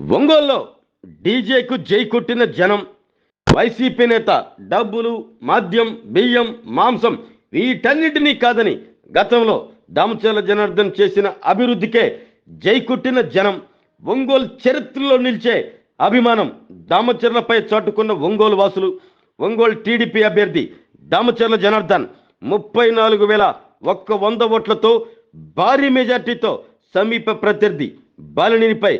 ఒంగోల్లో డీజేకు జై కొట్టిన జనం వైసీపీ నేత డబ్బులు మద్యం బియ్యం మాంసం వీటన్నిటినీ కాదని గతంలో దామచర్ల జనార్దన్ చేసిన అభివృద్ధికే జై కొట్టిన జనం ఒంగోలు చరిత్రలో నిలిచే అభిమానం దామచర్లపై చాటుకున్న ఒంగోలు వాసులు ఒంగోలు టీడీపీ అభ్యర్థి దామచర్ల జనార్దన్ ముప్పై నాలుగు వేల ఒక్క వంద ఓట్లతో భారీ మెజార్టీతో సమీప ప్రత్యర్థి బాలినిపై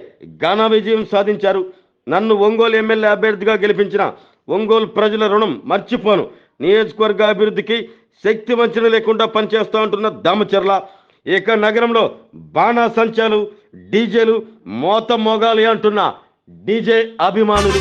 ఘన విజయం సాధించారు. నన్ను ఒంగోలు ఎమ్మెల్యే అభ్యర్థిగా గెలిపించిన ఒంగోలు ప్రజల రుణం మర్చిపోను. నియోజకవర్గ అభివృద్ధికి శక్తి వంచన లేకుండా పనిచేస్తూ ఉంటున్న దామచర్ల ఇక నగరంలో బాణాసంచాలు డీజేలు మోత మోగాలి అంటున్న డీజే అభిమానులు.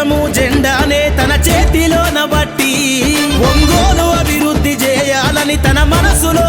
దేశము జెండానే తన చేతిలోన బట్టి ఒంగోలు అభివృద్ధి చేయాలని తన మనసులో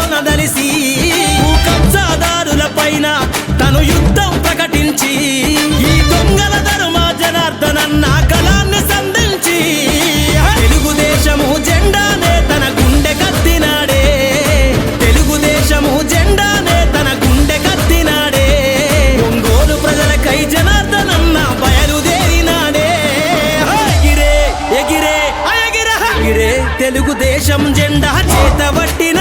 దేశం జెండా చేతబట్టినాడో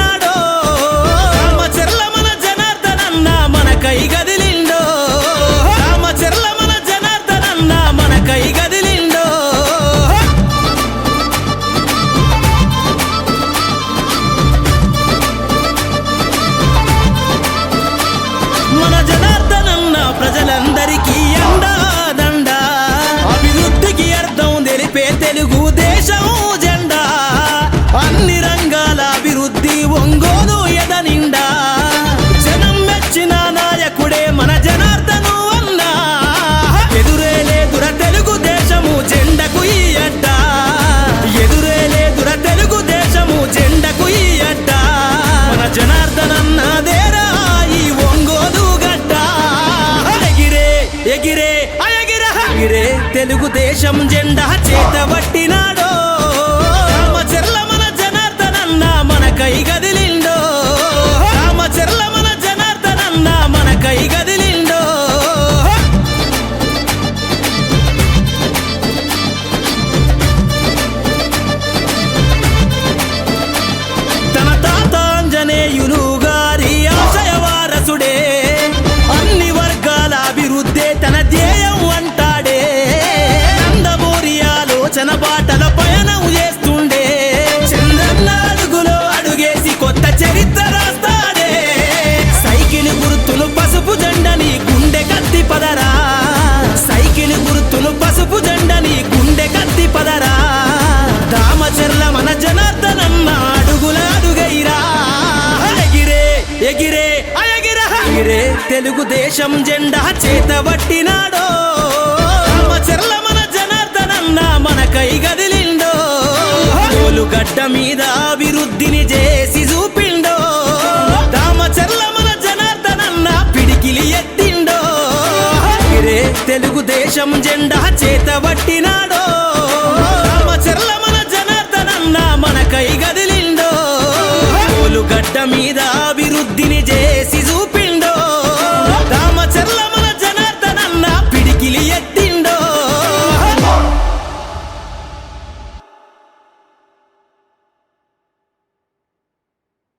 తెలంగాణ అభివృద్ధి ఒంగోలు ఎదనిండా? జనం మెచ్చిన నాయకుడే మన జనార్దను అన్నా. ఎదురే లేదుర తెలుగుదేశము జెండకు ఈ అడ్డ. ఎదురే లేదుర తెలుగు జెండకు ఈ అడ్డ. మన జనార్దనన్నదేరా ఈ ఒంగోలు గడ్డ. ఎగిరే ఎగిరే ఆ ఎగిరే. తెలుగుదేశం జెండా చేతబట్టినాడో మన దేశం జెండా చేతబట్టినాడో చెర్ల మన జనార్దనన్న మన కై గదిలిండో. గడ్డ మీద అభివృద్ధిని చేసి చూపిండో. దామచర్ల మన జనార్దనన్న పిడికిలి ఎత్తిండో. తెలుగుదేశం జెండా చేతబట్టినాడో రామచర్ల మన జనార్దనన్న మన కై గదిలిండో. గడ్డ మీద